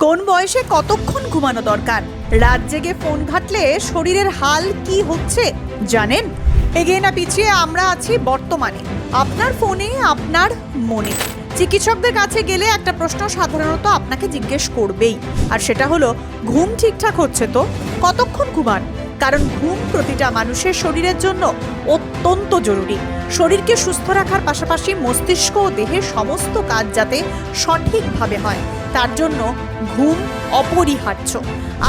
কোন বয়সে কতক্ষণ ঘুমানো দরকার? রাত জেগে ফোন ঘাটলে শরীরের হাল কি হচ্ছে জানেন? এগিয়ে না পিছিয়ে আমরা আছি বর্তমানে। আপনার ফোনে, আপনার মনে। চিকিৎসকদের কাছে গেলে একটা প্রশ্ন সাধারণত আপনাকে জিজ্ঞেস করবেই। আর সেটা হলো, ঘুম ঠিকঠাক হচ্ছে তো? কতক্ষণ ঘুমান? কারণ ঘুম প্রতিটা মানুষের শরীরের জন্য অত্যন্ত জরুরি। শরীরকে সুস্থ রাখার পাশাপাশি মস্তিষ্ক ও দেহের সমস্ত কাজ যাতে সঠিকভাবে হয়। তার জন্য ঘুম অপরিহার্য।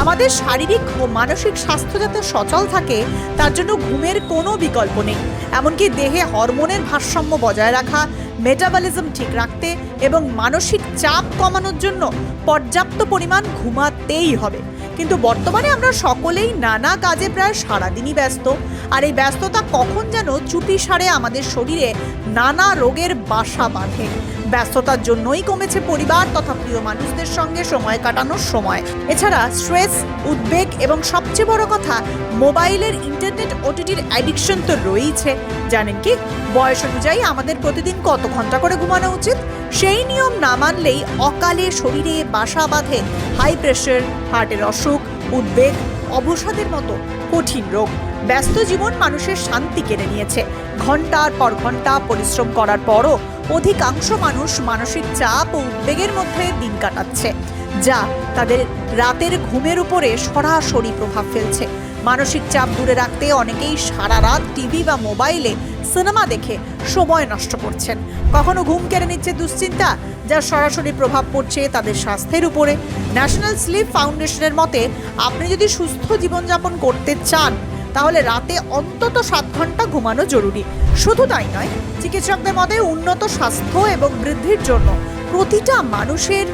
আমাদের শারীরিক ও মানসিক স্বাস্থ্য যাতে সচল থাকে, তার জন্য ঘুমের কোনো বিকল্প নেই। এমনকি দেহে হরমোনের ভারসাম্য বজায় রাখা মেটাবলিজম ঠিক রাখতে এবং মানসিক চাপ কমানোর জন্য পর্যাপ্ত পরিমাণ ঘুমাতেই হবে। কিন্তু বর্তমানে আমরা সকলেই নানা কাজে প্রায় সারাদিনই ব্যস্ত, আর এই ব্যস্ততা কখন যেন চুপি সারে আমাদের শরীরে নানা রোগের বাসা বাঁধে। ব্যস্ততার জন্যই কমেছে পরিবার তথা প্রিয় মানুষদের সঙ্গে সময় কাটানোর সময়। এছাড়া স্ট্রেস, উদ্বেগ এবং সবচেয়ে বড় কথা, মোবাইলের ইন্টারনেট ওটিটির অ্যাডিকশন তো রয়েইছে। জানেন কি? বয়স অনুযায়ী আমাদের প্রতিদিন কত ঘণ্টা করে ঘুমানো উচিত? সেই নিয়ম না মানলেই অকালে শরীরে বাসা বাঁধে হাই প্রেশার হার্টের অসুখ, উদ্বেগ, অবসাদের মতো কঠিন রোগ। ব্যস্ত জীবন মানুষের শান্তি কেড়ে নিয়েছে। ঘণ্টার পর ঘণ্টা পরিশ্রম করার পরও অধিকাংশ মানুষ মানসিক চাপ ও উদ্বেগের মধ্যে দিন কাটাচ্ছে, যা তাদের রাতের ঘুমের উপরে সরাসরি প্রভাব ফেলছে। মানসিক চাপ দূরে রাখতে অনেকেই সারা রাত টিভি বা মোবাইলে সিনেমা দেখে সময় নষ্ট করছেন। কখনো ঘুম কেড়ে নিচ্ছে দুশ্চিন্তা, যা সরাসরি প্রভাব পড়ছে তাদের স্বাস্থ্যের উপরে। ন্যাশনাল স্লিপ ফাউন্ডেশনের মতে, আপনি যদি সুস্থ জীবনযাপন করতে চান তাহলে রাতে অন্তত সাত ঘণ্টা ঘুমানো জরুরি। শুধু তাই নয়, চিকিৎসকদের মতে উন্নত স্বাস্থ্য এবং বৃদ্ধির জন্য প্রতিটা মানুষের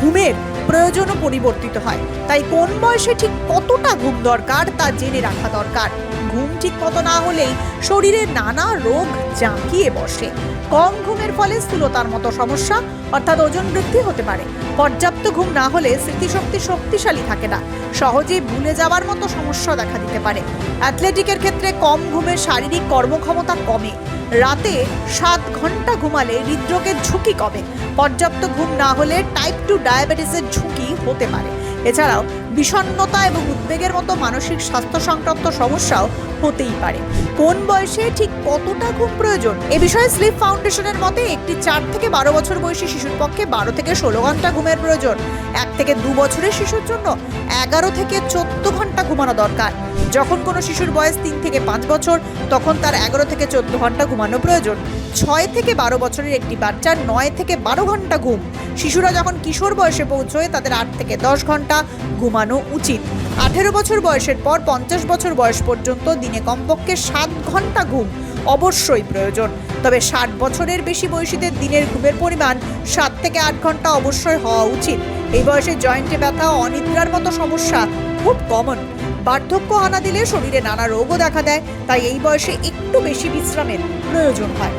ঘুমের প্রয়োজনও পরিবর্তিত হয়। তাই কোন বয়সে ঠিক কতটা ঘুম দরকার তা জেনে রাখা দরকার। ঘুম ঠিক মতো না হলেই শরীরে নানা রোগ জাঁকিয়ে বসে। কম ঘুমের ফলে স্থূলতার মতো সমস্যা, অর্থাৎ ওজন বৃদ্ধি হতে পারে। পর্যাপ্ত ঘুম না হলে স্মৃতিশক্তি শক্তিশালী থাকে না। সহজেই ভুলে যাওয়ার মতো সমস্যা দেখা দিতে পারে। অ্যাথলেটিকের ক্ষেত্রে কম ঘুমের শারীরিক কর্মক্ষমতা কমে। রাতে সাত ঘণ্টা ঘুমালে হৃদরোগের ঝুঁকি কমে। পর্যাপ্ত ঘুম না হলে টাইপ টু ডায়াবেটিসের ঝুঁকি হতে পারে। এছাড়াও বিষণ্ণতা এবং উদ্বেগের মতো মানসিক স্বাস্থ্য সংক্রান্ত সমস্যাও হতেই পারে। কোন বয়সে ঠিক কতটা ঘুম প্রয়োজন? এ বিষয়ে স্লিপ ফাউন্ডেশনের মতে, একটি চার থেকে বারো বছর বয়সী শিশুর পক্ষে বারো থেকে ষোলো ঘণ্টা ঘুমের প্রয়োজন। এক থেকে দু বছরের শিশুর জন্য এগারো থেকে চোদ্দ ঘণ্টা ঘুমানো দরকার। যখন কোনো শিশুর বয়স তিন থেকে পাঁচ বছর, তখন তার এগারো থেকে চোদ্দ ঘণ্টা ঘুমানো প্রয়োজন। ছয় থেকে বারো বছরের একটি বাচ্চার নয় থেকে বারো ঘণ্টা ঘুম। শিশুরা যখন কিশোর বয়সে পৌঁছয়, তাদের আট থেকে দশ ঘণ্টা ঘুমানো উচিত। আঠেরো বছর বয়সের পর পঞ্চাশ বছর বয়স পর্যন্ত দিনে কমপক্ষে সাত ঘণ্টা ঘুম অবশ্যই প্রয়োজন। তবে ষাট বছরের বেশি বয়সীদের দিনের ঘুমের পরিমাণ সাত থেকে আট ঘণ্টা অবশ্যই হওয়া উচিত। এই বয়সে জয়েন্টে ব্যথা, অনিদ্রার মতো সমস্যা খুব কমন বার্ধক্য আনা দিলে শরীরে নানা রোগও দেখা দেয়, তাই এই বয়সে একটু বেশি বিশ্রামের প্রয়োজন হয়।